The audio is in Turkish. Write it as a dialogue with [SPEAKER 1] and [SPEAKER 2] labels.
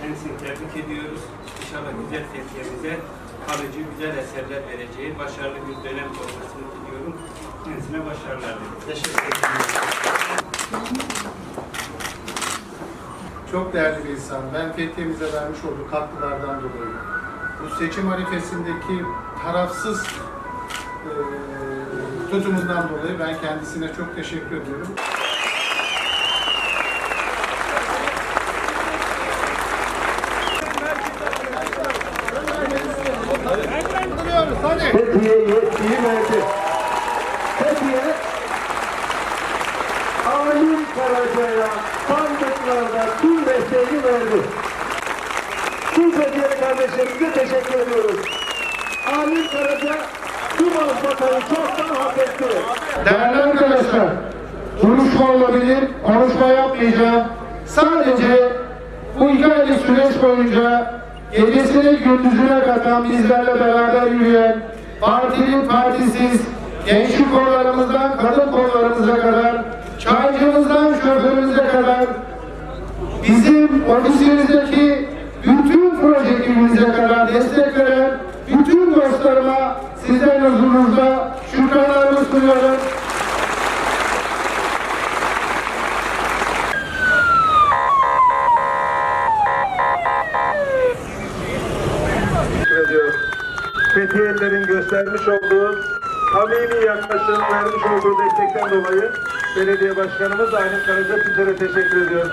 [SPEAKER 1] Kendisini tebrik ediyoruz. İnşallah güzel Fethiye'mize kalıcı güzel eserler vereceği başarılı bir dönem olmasını diliyorum. Kendisine başarılar diliyorum.
[SPEAKER 2] Teşekkür ederim. Çok değerli bir insan. Ben Fethiye'mize vermiş olduğu katkılardan dolayı, bu seçim harifesindeki tarafsız eee tutumundan dolayı ben kendisine çok teşekkür ediyorum.
[SPEAKER 3] Fethiye yetkiyi verdi. Fethiye Alim Karaca'ya sandıklarda tüm desteğini verdi. Tüm Fethiye kardeşlerimize teşekkür ediyoruz. Alim Karaca tüm azbatayı çoktan hak etti. Değerli arkadaşlar, duruşma olabilir, konuşma yapmayacağım. Sadece bu iki aylık süreç boyunca gecesini gündüzüne katan bizlerle beraber yürüyen partili partisiz gençlik kollarımızdan kadın kollarımıza kadar çaycımızdan şoförümüze kadar bizim ofisimizdeki bütün proje ekibimize kadar destek veren bütün dostlarıma sizlerin huzurunuzda şükranlarımı sunuyorum. Fethiyelilerin göstermiş olduğu samimi yaklaşım vermiş olduğu destekten dolayı belediye başkanımız Aylin Karaca sizlere teşekkür ediyorum.